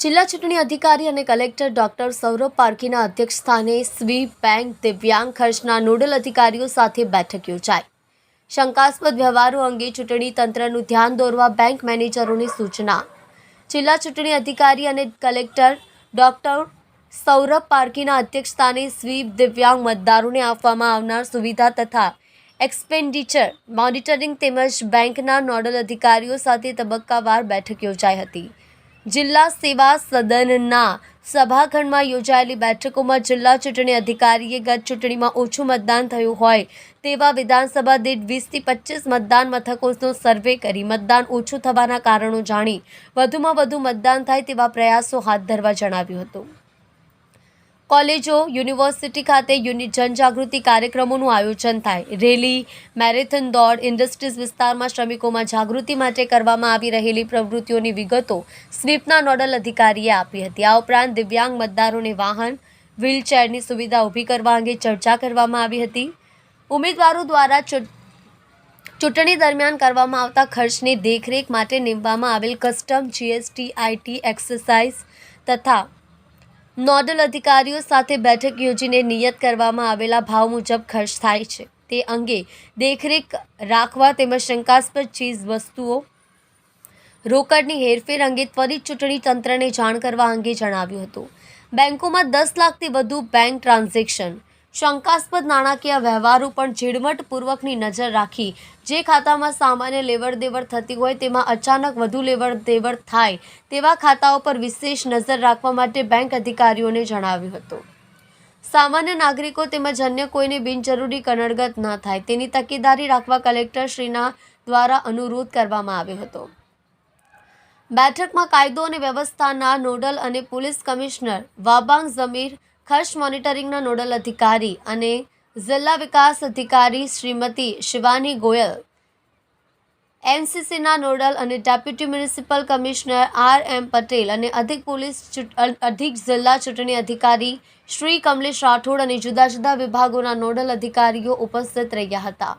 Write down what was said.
જિલ્લા ચૂંટણી અધિકારી અને કલેક્ટર ડોક્ટર સૌરભ પારખીના અધ્યક્ષસ્થાને સ્વીપ બેંક દિવ્યાંગ ખર્ચના નોડલ અધિકારીઓ સાથે બેઠક યોજાઈ. શંકાસ્પદ વ્યવહારો અંગે ચૂંટણી તંત્રનું ધ્યાન દોરવા બેંક મેનેજરોની સૂચના. જિલ્લા ચૂંટણી અધિકારી અને કલેક્ટર ડોક્ટર સૌરભ પારખીના અધ્યક્ષસ્થાને સ્વીપ દિવ્યાંગ મતદારોને આપવામાં આવનાર સુવિધા તથા એક્સપેન્ડિચર, મોનિટરિંગ તેમજ બેંકના નોડલ અધિકારીઓ સાથે તબક્કાવાર બેઠક યોજાઈ હતી. જિલ્લા સેવા સદનના સભાખંડમાં યોજાયેલી બેઠકોમાં જિલ્લા ચૂંટણી અધિકારીએ ગત ચૂંટણીમાં ઓછું મતદાન થયું હોય તેવા વિધાનસભા દીઠ વીસથી પચીસ મતદાન મથકોનો સર્વે કરી મતદાન ઓછું થવાના કારણો જાણી વધુમાં વધુ મતદાન થાય તેવા પ્રયાસો હાથ ધરવા જણાવ્યું હતું. કોલેજો, યુનિવર્સિટી ખાતે યુનિટ જનજાગૃતિ કાર્યક્રમોનું આયોજન થાય. રેલી, મેરેથોન દોડ, ઇન્ડસ્ટ્રીઝ વિસ્તારમાં શ્રમિકોમાં જાગૃતિ માટે કરવામાં આવી રહેલી પ્રવૃત્તિઓની વિગતો સ્વીપના નોડલ અધિકારીએ આપી હતી. આ ઉપરાંત દિવ્યાંગ મતદારોને વાહન, વ્હીલચેરની સુવિધા ઊભી કરવા અંગે ચર્ચા કરવામાં આવી હતી. ઉમેદવારો દ્વારા ચૂંટ- ચૂંટણી દરમિયાન કરવામાં આવતા ખર્ચની દેખરેખ માટે નીમવામાં આવેલ કસ્ટમ, જીએસટી આઈટી એક્સરસાઇઝ તથા નોડલ અધિકારીઓ સાથે બેઠક યોજીને નિયત કરવામાં આવેલા ભાવ મુજબ ખર્ચ થાય છે. તે અંગે દેખરેખ રાખવા તેમજ શંકાસ્પદ ચીજ વસ્તુઓ રોકડની હેરફેર અંગે ત્વરિત ચૂંટણી તંત્રને જાણ કરવા અંગે જણાવ્યું હતું. બેંકોમાં દસ લાખથી વધુ બેંક ટ્રાન્ઝેક્શન શંકાસ્પદ નાણાકીય વ્યવહારો પણ ઝીણવટપૂર્વકની નજર રાખી. જે ખાતામાં સામાન્ય લેવડ દેવડ થતી હોય તેમાં અચાનક વધુ લેવડ થાય તેવા ખાતાઓ પર વિશેષ નજર રાખવા માટે બેંક અધિકારીઓને જણાવ્યું હતું. સામાન્ય નાગરિકો તેમજ અન્ય કોઈને બિનજરૂરી કનડગત ન થાય તેની તકેદારી રાખવા કલેક્ટરશ્રીના દ્વારા અનુરોધ કરવામાં આવ્યો હતો. બેઠકમાં કાયદો અને વ્યવસ્થાના નોડલ અને પોલીસ કમિશનર વાબાંગ જમીર ખર્ચ મોનિટરિંગના નોડલ અધિકારી અને જિલ્લા વિકાસ અધિકારી શ્રીમતી શિવાની ગોયલ, એનસીસીના નોડલ અને deputy municipal commissioner R M Patel અને અધિક પોલીસ અધિક જિલ્લા ચૂંટણી અધિકારી શ્રી કમલેશ રાઠોડ અને જુદા જુદા વિભાગોના નોડલ અધિકારીઓ ઉપસ્થિત રહ્યા હતા.